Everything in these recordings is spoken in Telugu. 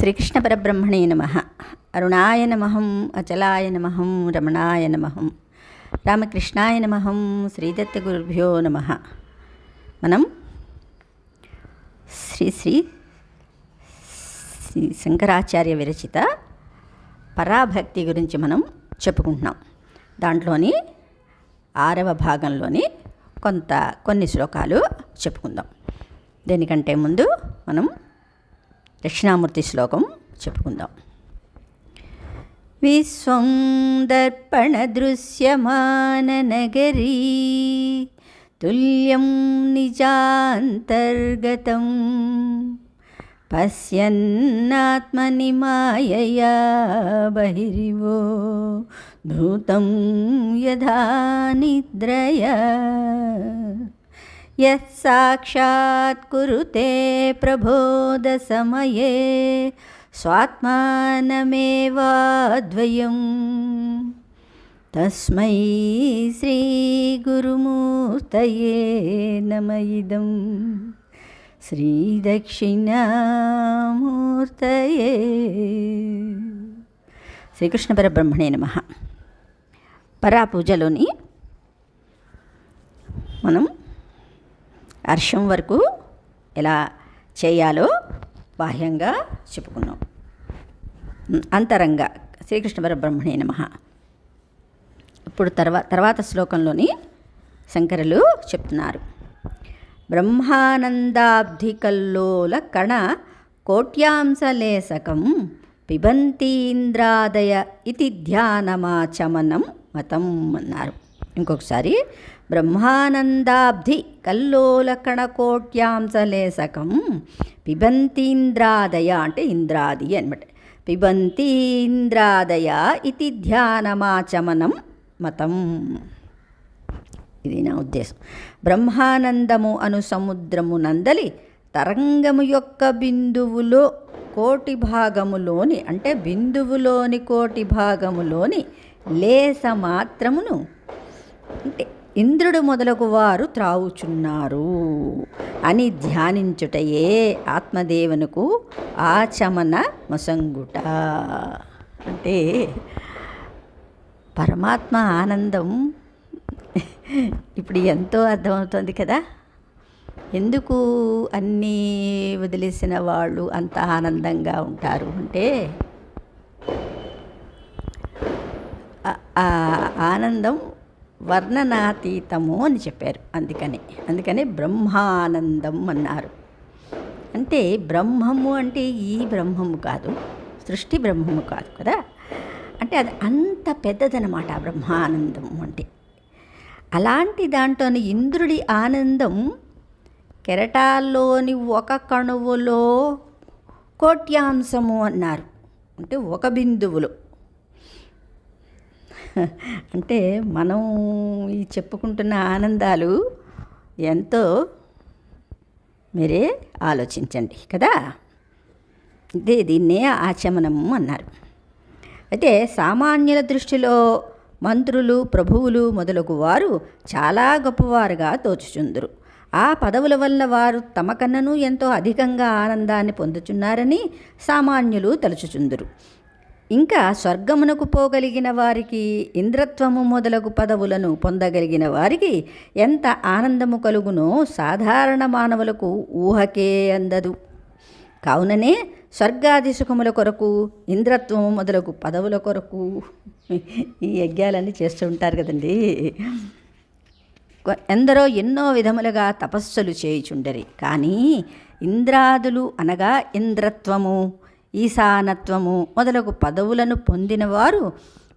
శ్రీకృష్ణ పరబ్రహ్మణే నమ. అరుణాయ నమహం అచలాయ నమహం రమణాయ నమహం రామకృష్ణాయ నమహం శ్రీదత్త గురుభ్యో నమ. మనం శ్రీ శ్రీ శ్రీ శంకరాచార్య విరచిత పరాభక్తి గురించి మనం చెప్పుకుంటున్నాం. దాంట్లోని ఆరవ భాగంలోని కొంత కొన్ని శ్లోకాలు చెప్పుకుందాం. దేనికంటే ముందు మనం దక్షిణామూర్తి శ్లోకం చెప్పుకుందాం. విశ్వం దర్పణ దర్పణదృశ్యమాననగరీ తుల్యం నిజాంతర్గతం పశ్యన్నాత్మని మాయయా బహిరివో ధూతం యథా నిద్రయా यः साक्षात् कुरुते प्रबोधसमये स्वात्मानमेवाद्वयं तस्मै श्रीगुरुमूर्तये नम इदं శ్రీదక్షిణామూర్తయే శ్రీకృష్ణ పరబ్రహ్మణే నమ పరాపూజలోని మనం హర్షం వరకు ఎలా చేయాలో బాహ్యంగా చెప్పుకున్నాం. అంతరంగా శ్రీకృష్ణ పరబ్రహ్మణే నమ. ఇప్పుడు తర్వా తర్వాత శ్లోకంలోని శంకరులు చెప్తున్నారు. బ్రహ్మానందాబ్ధికల్లోల కణ కోట్యాంశలేసకం పిబంతీంద్రాదయ ఇది ధ్యానమాచమనం మతం అన్నారు. ఇంకొకసారి బ్రహ్మానందాబ్ధి కల్లోలకణ కోట్యాంశలేశకం పిబంతీంద్రాదయ అంటే ఇంద్రాది అనమాట పిబంతీంద్రాదయ ఇది ధ్యానమాచమనం మతం. ఇది నా ఉద్దేశం. బ్రహ్మానందము అను సముద్రము నందలి తరంగము యొక్క బిందువులో కోటి భాగములోని అంటే బిందువులోని కోటి భాగములోని లేస మాత్రమును అంటే ఇంద్రుడు మొదలగు వారు త్రావుచున్నారు అని ధ్యానించుటయే ఆత్మదేవునకు ఆచమన మొసంగుట. అంటే పరమాత్మ ఆనందం ఇప్పుడు ఎంతో అర్థమవుతుంది కదా. ఎందుకు అన్నీ వదిలేసిన వాళ్ళు అంత ఆనందంగా ఉంటారు? అంటే ఆనందం వర్ణనాతీతము అని చెప్పారు. అందుకని అందుకని బ్రహ్మానందం అన్నారు. అంటే బ్రహ్మము అంటే ఈ బ్రహ్మము కాదు సృష్టి బ్రహ్మము కాదు కదా? అంటే అది అంత పెద్దదనమాట బ్రహ్మానందం అంటే. అలాంటి దాంట్లోని ఇంద్రుడి ఆనందం కెరటాల్లోని ఒక కణువులో కోట్యాంశము అన్నారు. అంటే ఒక బిందువులో. అంటే మనం ఈ చెప్పుకుంటున్న ఆనందాలు ఎంతో మీరే ఆలోచించండి కదా? ఇదే దీన్నే ఆచమనము అన్నారు. అయితే సామాన్యుల దృష్టిలో మంత్రులు ప్రభువులు మొదలగు వారు చాలా గొప్పవారుగా తోచుచుందురు. ఆ పదవుల వల్ల వారు తమ కన్నను ఎంతో అధికంగా ఆనందాన్ని పొందుచున్నారని సామాన్యులు తలుచుచుందురు. ఇంకా స్వర్గమునకు పోగలిగిన వారికి ఇంద్రత్వము మొదలగు పదవులను పొందగలిగిన వారికి ఎంత ఆనందము కలుగునో సాధారణ మానవులకు ఊహకే అందదు. కావుననే స్వర్గాది సుఖముల కొరకు ఇంద్రత్వము మొదలగు పదవుల కొరకు ఈ యజ్ఞాలన్నీ చేస్తూ ఉంటారు కదండి. ఎందరో ఎన్నో విధములుగా తపస్సులు చేయుచుండరి. కానీ ఇంద్రాదులు అనగా ఇంద్రత్వము. ఈశానత్వము మొదలగు పదవులను పొందినవారు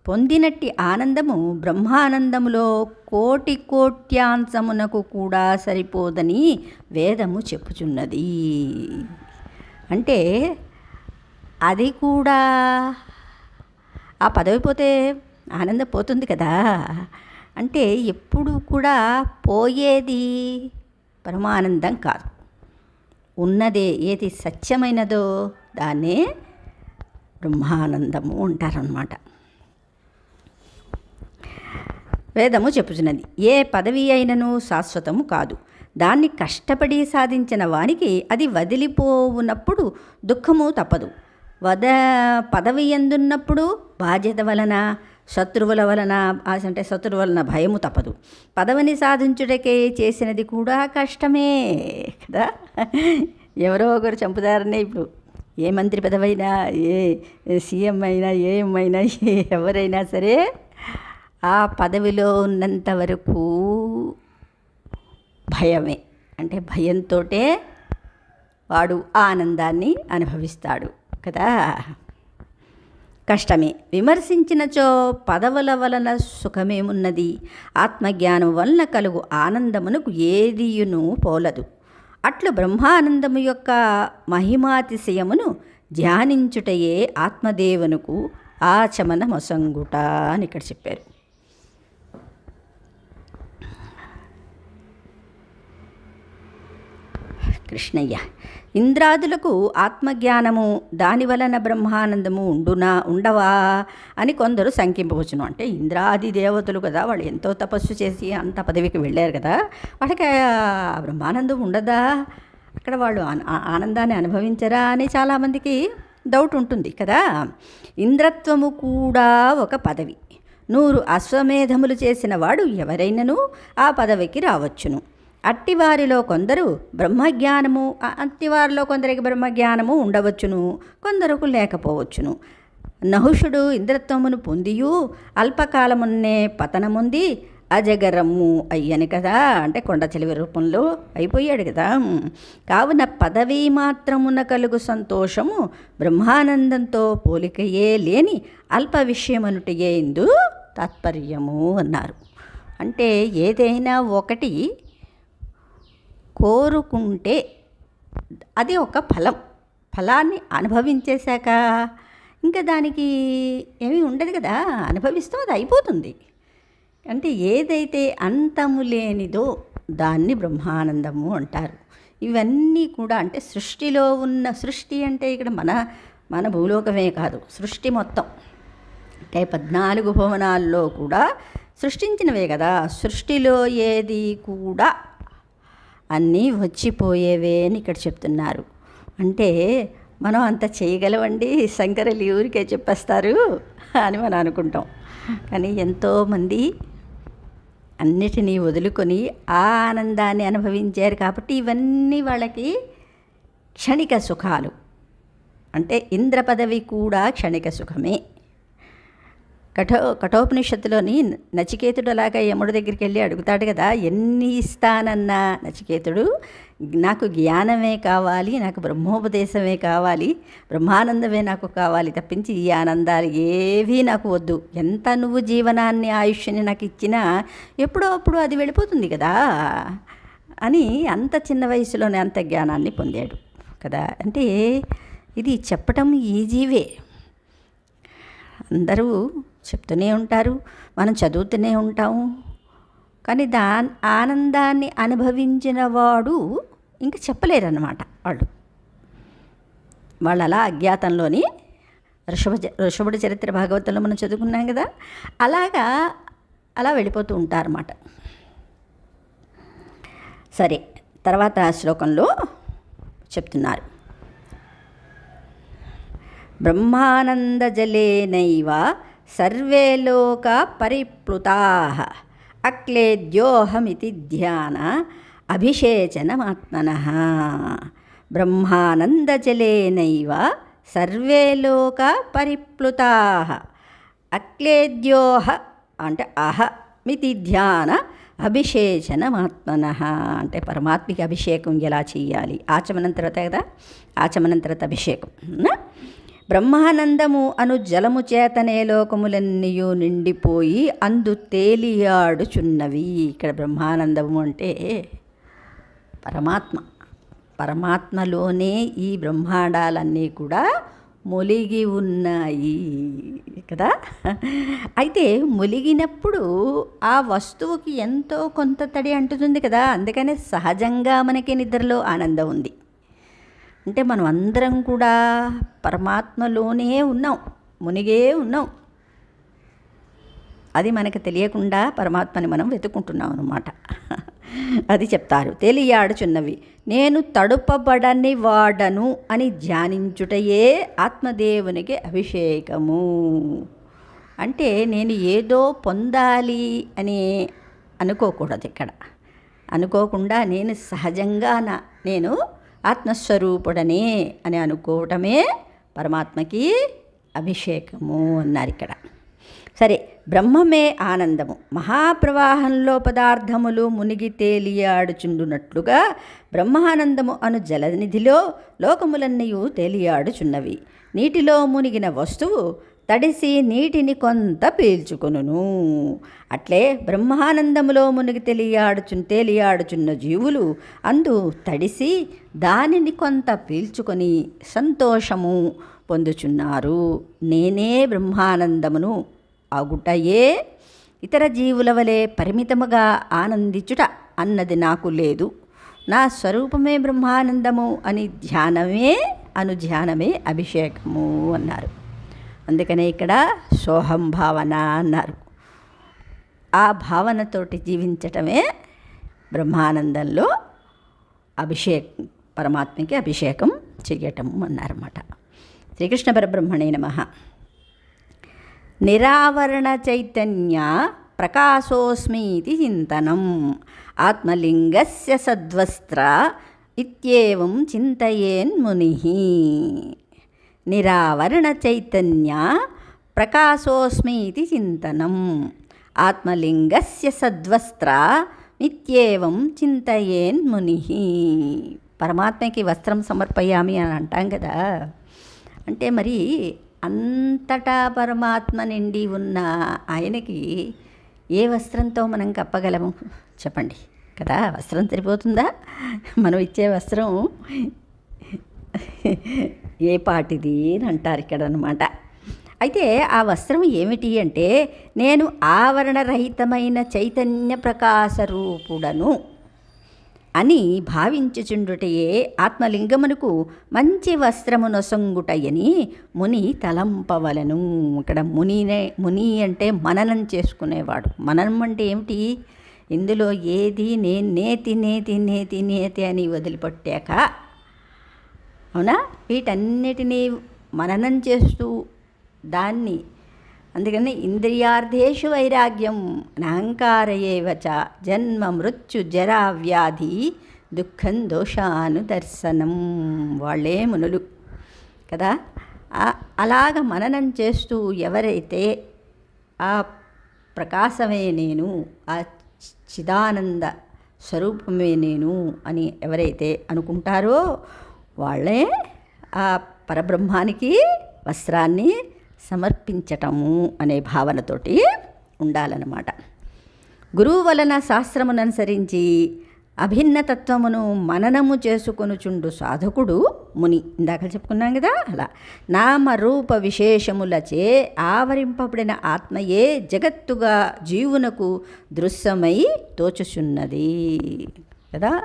పొందినట్టి ఆనందము బ్రహ్మానందములో కోటి కోట్యాంశమునకు కూడా సరిపోదని వేదము చెప్పుచున్నది. అంటే అది కూడా ఆ పదవి పోతే ఆనందం పోతుంది కదా. అంటే ఎప్పుడు కూడా పోయేది పరమానందం కాదు. ఉన్నదే ఏది సత్యమైనదో దాన్నే బ్రహ్మానందము అంటారనమాట వేదము చెప్పుచున్నది ఏ పదవి అయినను శాశ్వతము కాదు. దాన్ని కష్టపడి సాధించిన వానికి అది వదిలిపోవునప్పుడు దుఃఖము తప్పదు. వద పదవి ఎందున్నప్పుడు బాధ్యత వలన శత్రువుల వలన అంటే శత్రువుల వలన భయము తప్పదు. పదవిని సాధించుటకే చేసినది కూడా కష్టమే కదా. ఎవరో ఒకరు చంపుతారనే ఇప్పుడు ఏ మంత్రి పదవైనా ఏ సీఎం అయినా ఏఎం అయినా ఎవరైనా సరే ఆ పదవిలో ఉన్నంత వరకు భయమే. అంటే భయంతో వాడు ఆనందాన్ని అనుభవిస్తాడు కదా. కష్టమే. విమర్శించినచో పదవుల వలన సుఖమేమున్నది? ఆత్మజ్ఞానం వలన కలుగు ఆనందమునకు ఏదియును పోలదు. అట్లు బ్రహ్మానందము యొక్క మహిమాతిశయమును ధ్యానించుటయే ఆత్మదేవునకు ఆచమన మొసంగుట అని ఇక్కడ చెప్పారు. కృష్ణయ్య ఇంద్రాదులకు ఆత్మజ్ఞానము దాని వలన బ్రహ్మానందము ఉండునా ఉండవా అని కొందరు శంకింపవచ్చును. అంటే ఇంద్రాది దేవతలు కదా వాళ్ళు ఎంతో తపస్సు చేసి అంత పదవికి వెళ్ళారు కదా వాళ్ళకి బ్రహ్మానందం ఉండదా? అక్కడ వాళ్ళు ఆ- ఆనందాన్ని అనుభవించరా అని చాలామందికి డౌట్ ఉంటుంది కదా. ఇంద్రత్వము కూడా ఒక పదవి. నూరు అశ్వమేధములు చేసిన వాడు ఎవరైనను ఆ పదవికి రావచ్చును. అట్టివారిలో కొందరు బ్రహ్మజ్ఞానము అ- అట్టివారిలో కొందరికి బ్రహ్మజ్ఞానము ఉండవచ్చును కొందరకు లేకపోవచ్చును. నహుషుడు ఇంద్రత్వమును పొందియు అల్పకాలమున్నే పతనముంది అజగరము అయ్యని కదా అంటే కొండ చెలివి రూపంలో అయిపోయాడు కదా. కావున పదవి మాత్రమున కలుగు సంతోషము బ్రహ్మానందంతో పోలికయే లేని అల్ప విషయమనుటయే ఇందు తాత్పర్యము అన్నారు. అంటే ఏదైనా ఒకటి కోరుకుంటే అది ఒక ఫలం. ఫలాన్ని అనుభవించేశాక ఇంకా దానికి ఏమీ ఉండదు కదా. అనుభవిస్తాం అది అయిపోతుంది. అంటే ఏదైతే అంతము లేనిదో దాన్ని బ్రహ్మానందము అంటారు. ఇవన్నీ కూడా అంటే సృష్టిలో ఉన్న సృష్టి అంటే ఇక్కడ మన మన భూలోకమే కాదు సృష్టి మొత్తం. అంటే పద్నాలుగు భువనాల్లో కూడా సృష్టించినవే కదా. సృష్టిలో ఏది కూడా అన్నీ వచ్చిపోయేవే అని ఇక్కడ చెప్తున్నారు. అంటే మనం అంత చేయగలవండి శంకరలు ఊరికే చెప్పేస్తారు అని మనం అనుకుంటాం. కానీ ఎంతోమంది అన్నిటినీ వదులుకొని ఆ ఆనందాన్ని అనుభవించారు కాబట్టి ఇవన్నీ వాళ్ళకి క్షణిక సుఖాలు. అంటే ఇంద్ర పదవి కూడా క్షణిక సుఖమే. కఠో కఠోపనిషత్తులోని నచికేతుడు అలాగా యముడి దగ్గరికి వెళ్ళి అడుగుతాడు కదా ఎన్ని ఇస్తానన్నా నచికేతుడు? నాకు జ్ఞానమే కావాలి నాకు బ్రహ్మోపదేశమే కావాలి బ్రహ్మానందమే నాకు కావాలి తప్పించి ఈ ఆనందాలు ఏవీ నాకు వద్దు. ఎంత నువ్వు జీవనాన్ని ఆయుష్ని నాకు ఇచ్చినా ఎప్పుడో అప్పుడు అది వెళ్ళిపోతుంది కదా అని అంత చిన్న వయసులోనే అంత జ్ఞానాన్ని పొందాడు కదా. అంటే ఇది చెప్పటం ఈజీవే. అందరూ చెప్తూనే ఉంటారు మనం చదువుతూనే ఉంటాము. కానీ దా ఆనందాన్ని అనుభవించిన వాడు ఇంకా చెప్పలేరన్నమాట వాళ్ళు. వాళ్ళు అలా అజ్ఞాతంలోని ఋషభ ఋషభుడి చరిత్ర భాగవతంలో మనం చదువుకున్నాం కదా అలాగా అలా వెళ్ళిపోతూ ఉంటారన్నమాట. సరే తర్వాత శ్లోకంలో చెప్తున్నారు. బ్రహ్మానందజలేనైవ సర్వే లోక పరిప్లుతా అక్లేద్యోహమితి ధ్యాన అభిషేచనమాత్మన బ్రహ్మానందజలేనైవ సర్వే లోక పరిప్లుతా అక్లేద్యోహ అంటే అహ మితి ధ్యాన అభిషేచనమాత్మన అంటే పరమాత్మకి అభిషేకం ఎలా చేయాలి? ఆచమనం తర్వాత కదా? ఆచమనం తర్వాత అభిషేకం బ్రహ్మానందము అను జలము చేతనే లోకములన్నీయు నిండిపోయి అందు తేలియాడుచున్నవి. ఇక్కడ బ్రహ్మానందము అంటే పరమాత్మ. పరమాత్మలోనే ఈ బ్రహ్మాండాలన్నీ కూడా మొలిగి ఉన్నాయి కదా? అయితే మొలిగినప్పుడు ఆ వస్తువుకి ఎంతో కొంత తడి అంటుతుంది కదా? అందుకనే సహజంగా మనకి నిద్రలో ఆనందం ఉంది. అంటే మనం అందరం కూడా పరమాత్మలోనే ఉన్నాం మునిగే ఉన్నాం. అది మనకు తెలియకుండా పరమాత్మని మనం వెతుకుంటున్నాం అనమాట అది చెప్తారు. తెలియాడుచున్నవి నేను తడుపబడని వాడను అని ధ్యానించుటయే ఆత్మదేవునికి అభిషేకము. అంటే నేను ఏదో పొందాలి అని అనుకోకూడదు ఇక్కడ. అనుకోకుండా నేను సహజంగా నా నేను ఆత్మస్వరూపుడనే అని అనుకోవటమే పరమాత్మకి అభిషేకము అన్నారు ఇక్కడ. సరే బ్రహ్మమే ఆనందము. మహాప్రవాహంలో పదార్థములు మునిగి తేలియాడుచుండునట్లుగా బ్రహ్మానందము అను జలనిధిలో లోకములన్నయు తేలియాడుచున్నవి. నీటిలో మునిగిన వస్తువు తడిసి నీటిని కొంత పీల్చుకొనును. అట్లే బ్రహ్మానందములో మునిగి తెలియాడుచు తేలియాడుచున్న జీవులు అందు తడిసి దానిని కొంత పీల్చుకొని సంతోషము పొందుచున్నారు. నేనే బ్రహ్మానందమును అగుటయే ఇతర జీవుల వలె పరిమితముగా ఆనందించుట అన్నది నాకు లేదు. నా స్వరూపమే బ్రహ్మానందము అని ధ్యానమే అను ధ్యానమే అభిషేకము అన్నారు. అందుకనే ఇక్కడ సోహం భావన అన్నారు. ఆ భావనతోటి జీవించటమే బ్రహ్మానందంలో అభిషేక్ పరమాత్మకి అభిషేకం చేయటం అన్నారన్నమాట. శ్రీకృష్ణ పరబ్రహ్మణే నమ. నిరావరణ చైతన్య ప్రకాశోస్మీతి చింతనం ఆత్మలింగస్య సద్వస్త్ర ఇత్యేవం చింతయేన్ ముని నిరావరణ చైతన్య ప్రకాశోస్మీతి చింతనం. ఆత్మలింగస్య సద్వస్త్ర నిత్యేవం చింతయేన్ ముని పరమాత్మకి వస్త్రం సమర్పయామి అని అంటాం కదా. అంటే మరి అంతటా పరమాత్మ నిండి ఉన్న ఆయనకి ఏ వస్త్రంతో మనం కప్పగలము? చెప్పండి. కదా వస్త్రం సరిపోతుందా? మనం ఇచ్చే వస్త్రం ఏ పాటిది అని అంటారు ఇక్కడ అనమాట అయితే ఆ వస్త్రం ఏమిటి అంటే నేను ఆవరణరహితమైన చైతన్య ప్రకాశ రూపుడను అని భావించుచుండుటయే ఆత్మలింగమునకు మంచి వస్త్రము నొసంగుటయని ముని తలంపవలను. ఇక్కడ మునినే ముని అంటే మననం చేసుకునేవాడు. మననం అంటే ఏమిటి? ఇందులో ఏది నేను నేతి నేతి నేతి నేతి అని వదిలిపెట్టాక అవునా? వీటన్నిటినీ మననం చేస్తూ దాన్ని అందుకని ఇంద్రియార్థేషు వైరాగ్యం నాహంకారయేవచ జన్మ మృత్యు జరా వ్యాధి దుఃఖం దోషాను దర్శనం వాళ్ళే మునులు. కదా? అలాగ మననం చేస్తూ ఎవరైతే ఆ ప్రకాశమే నేను ఆ చిదానంద స్వరూపమే నేను అని ఎవరైతే అనుకుంటారో వాళ్ళే ఆ పరబ్రహ్మానికి వస్త్రాన్ని సమర్పించటము అనే భావనతోటి ఉండాలన్నమాట. గురువు వలన శాస్త్రమును అనుసరించి అభిన్నతత్వమును మననము చేసుకొనుచుండు సాధకుడు ముని. ఇందాక చెప్పుకున్నాం కదా అలా. నామరూప విశేషములచే ఆవరింపబడిన ఆత్మయే జగత్తుగా జీవునకు దృశ్యమై తోచుచున్నది. కదా?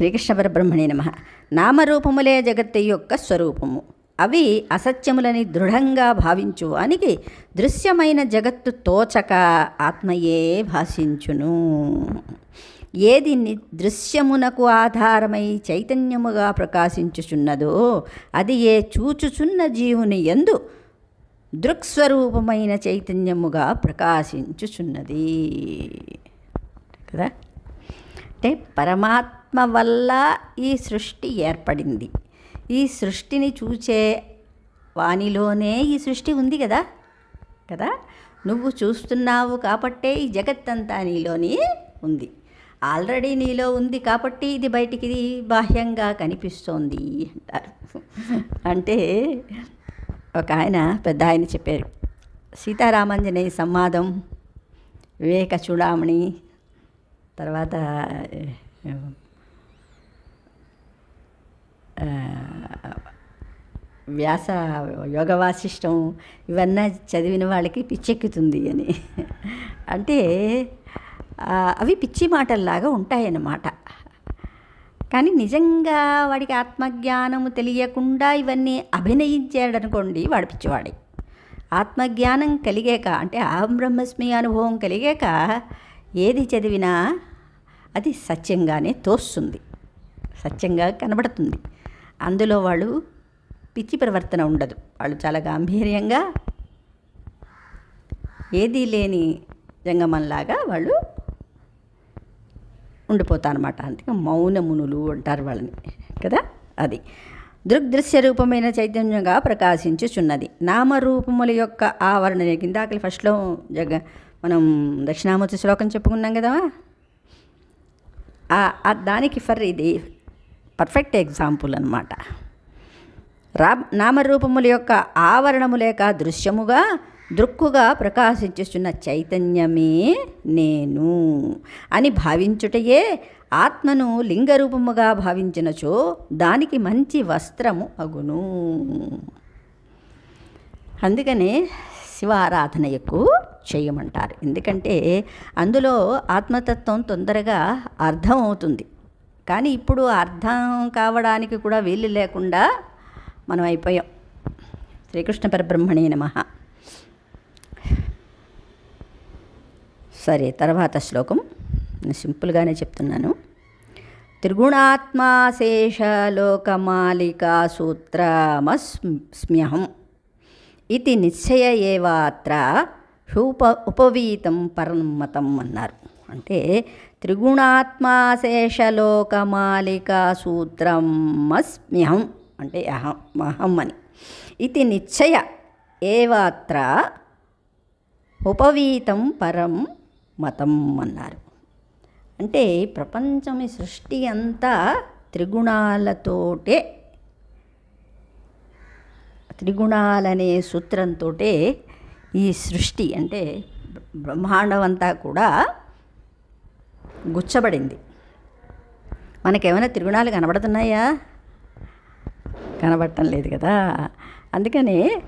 శ్రీకృష్ణ పరబ్రహ్మణి నమ. నామరూపములే జగత్తు యొక్క స్వరూపము. అవి అసత్యములని దృఢంగా భావించు అనికి దృశ్యమైన జగత్తు తోచక ఆత్మయే భాషించును. ఏది దృశ్యమునకు ఆధారమై చైతన్యముగా ప్రకాశించుచున్నదో అది ఏ చూచుచున్న జీవుని ఎందు దృక్స్వరూపమైన చైతన్యముగా ప్రకాశించుచున్నది. కదా? అంటే పరమాత్మ వల్ల ఈ సృష్టి ఏర్పడింది. ఈ సృష్టిని చూచే వానిలోనే ఈ సృష్టి ఉంది కదా? కదా? నువ్వు చూస్తున్నావు కాబట్టే ఈ జగత్తంతా నీలోని ఉంది. ఆల్రెడీ నీలో ఉంది కాబట్టి ఇది బయటికి బాహ్యంగా కనిపిస్తోంది అంటారు. అంటే ఒక ఆయన పెద్ద ఆయన చెప్పారు సీతారామాంజనేయ సంవాదం వివేక చూడామణి తర్వాత వ్యాస యోగ వాసిష్టం ఇవన్నీ చదివిన వాళ్ళకి పిచ్చెక్కుతుంది అని. అంటే అవి పిచ్చి మాటల్లాగా ఉంటాయన్నమాట. కానీ నిజంగా వాడికి ఆత్మజ్ఞానము తెలియకుండా ఇవన్నీ అభినయించాడనుకోండి వాడు పిచ్చివాడే. ఆత్మజ్ఞానం కలిగాక అంటే అహం బ్రహ్మస్మి అనుభవం కలిగాక ఏది చదివినా అది సత్యంగానే తోస్తుంది. సత్యంగా కనబడుతుంది. అందులో వాళ్ళు పిచ్చి ప్రవర్తన ఉండదు. వాళ్ళు చాలా గాంభీర్యంగా ఏదీ లేని జంగమంలాగా వాళ్ళు ఉండిపోతారన్నమాట. అందుకే మౌనమునులు అంటారు వాళ్ళని కదా? అది. దృగ్దృశ్య రూపమైన చైతన్యంగా ప్రకాశించుచున్నది. నామరూపముల యొక్క ఆవరణ ఇందాకలి ఫస్ట్లో జగ మనం దక్షిణామూర్తి శ్లోకం చెప్పుకున్నాం కదా దానికి ఫర్ ఇది పర్ఫెక్ట్ ఎగ్జాంపుల్ అనమాట రా నామరూపముల యొక్క ఆవరణము లేక దృశ్యముగా దృక్కుగా ప్రకాశించుచున్న చైతన్యమే నేను అని భావించుటయే ఆత్మను లింగరూపముగా భావించినచో దానికి మంచి వస్త్రము అగును. అందుకనే శివారాధన ఎక్కువ చేయమంటారు. ఎందుకంటే అందులో ఆత్మతత్వం తొందరగా అర్థం అవుతుంది కానీ ఇప్పుడు అర్థం కావడానికి కూడా వీలు లేకుండా మనం అయిపోయాం. శ్రీకృష్ణ పరబ్రహ్మణే నమ. సరే తర్వాత శ్లోకం. నేను సింపుల్గానే చెప్తున్నాను. త్రిగుణాత్మాశేషలోకమాలికా సూత్రమస్మ్యహం ఇది నిశ్చయ ఏవాత్ర రూప ఉపవీతం పరమతం అన్నారు. అంటే త్రిగుణాత్మాశేషలోకమాలికా సూత్రమస్మ్యహం అంటే అహం అహం అని. ఇది నిశ్చయ ఏవాత్ర ఉపవీతం పరం మతం అన్నారు. అంటే ప్రపంచం సృష్టి అంతా త్రిగుణాలతోటే త్రిగుణాలనే సూత్రంతో ఈ సృష్టి అంటే బ్రహ్మాండం అంతా కూడా గుచ్చబడింది. మనకేమైనా త్రిగుణాలు కనబడుతున్నాయా? కనబడటం లేదు కదా. అందుకని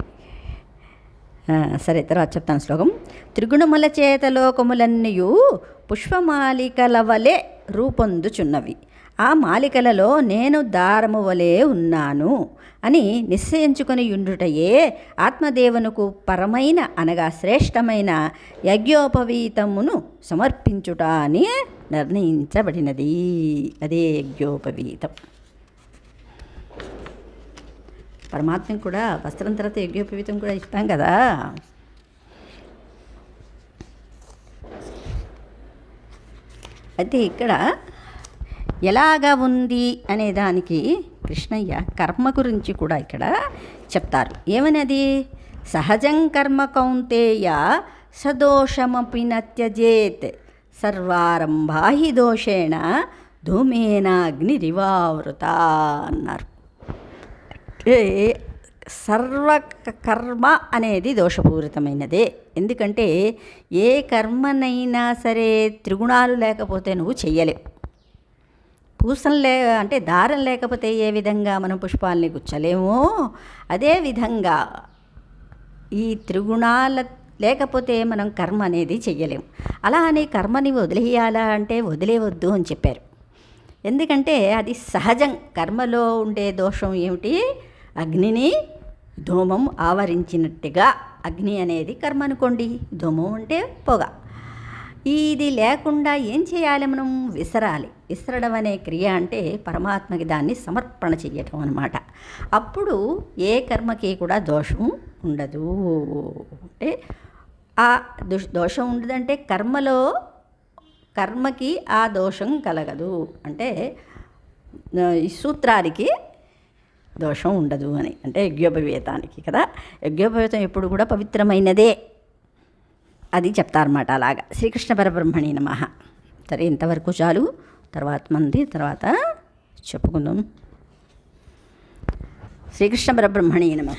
సరే తర్వాత చెప్తాను శ్లోకం. త్రిగుణముల చేత లోకములన్నయు పుష్పమాలికల వలె రూపొందుచున్నవి. ఆ మాలికలలో నేను దారము వలె ఉన్నాను అని నిశ్చయించుకొని ఉండుటయే ఆత్మదేవునకు పరమైన అనగా శ్రేష్టమైన యజ్ఞోపవీతమును సమర్పించుట అని నిర్ణయించబడినది. అదే యజ్ఞోపవీతం. పరమాత్మ కూడా వస్త్రం తర్వాత యజ్ఞోపవీతం కూడా ఇస్తాం కదా. అయితే ఇక్కడ ఎలాగా ఉంది అనే దానికి కృష్ణయ్య కర్మ గురించి కూడా ఇక్కడ చెప్తారు. ఏమనది? సహజం కర్మ కౌంతేయ సదోషమపి నత్యజేత్ సర్వారంభా హి దోషేణ ధూమేన అగ్నిరివావృత అన్నారు. ఏ సర్వ కర్మ అనేది దోషపూరితమైనదే. ఎందుకంటే ఏ కర్మనైనా సరే త్రిగుణాలు లేకపోతే నువ్వు చెయ్యలేవు. పూసం లే అంటే దారం లేకపోతే ఏ విధంగా మనం పుష్పాలని గుచ్చలేమో? అదే విధంగా ఈ త్రిగుణాల లేకపోతే మనం కర్మ అనేది చెయ్యలేము అలా అని కర్మని వదిలేయాలా అంటే వదిలేవద్దు అని చెప్పారు. ఎందుకంటే అది సహజం. కర్మలో ఉండే దోషం ఏమిటి? అగ్నిని ధూమం ఆవరించినట్టుగా అగ్ని అనేది కర్మ అనుకోండి. ధూమం అంటే పొగ. ఇది లేకుండా ఏం చేయాలి మనం? విసరాలి. విసరడం అనే క్రియ అంటే పరమాత్మకి దాన్ని సమర్పణ చెయ్యటం అనమాట అప్పుడు ఏ కర్మకి కూడా దోషం ఉండదు. అంటే ఆ దుష్ దోషం ఉండదంటే కర్మలో కర్మకి ఆ దోషం కలగదు. అంటే ఈ సూత్రానికి దోషం ఉండదు అని. అంటే యజ్ఞోపవేతానికి కదా. యజ్ఞోపవేతం ఎప్పుడు కూడా పవిత్రమైనదే. అది చెప్తారన్నమాట అలాగా. శ్రీకృష్ణ పరబ్రహ్మణి నమ. సరే ఇంతవరకు చాలు. తర్వాత మంది తర్వాత చెప్పుకుందాం. శ్రీకృష్ణ పరబ్రహ్మణి నమ.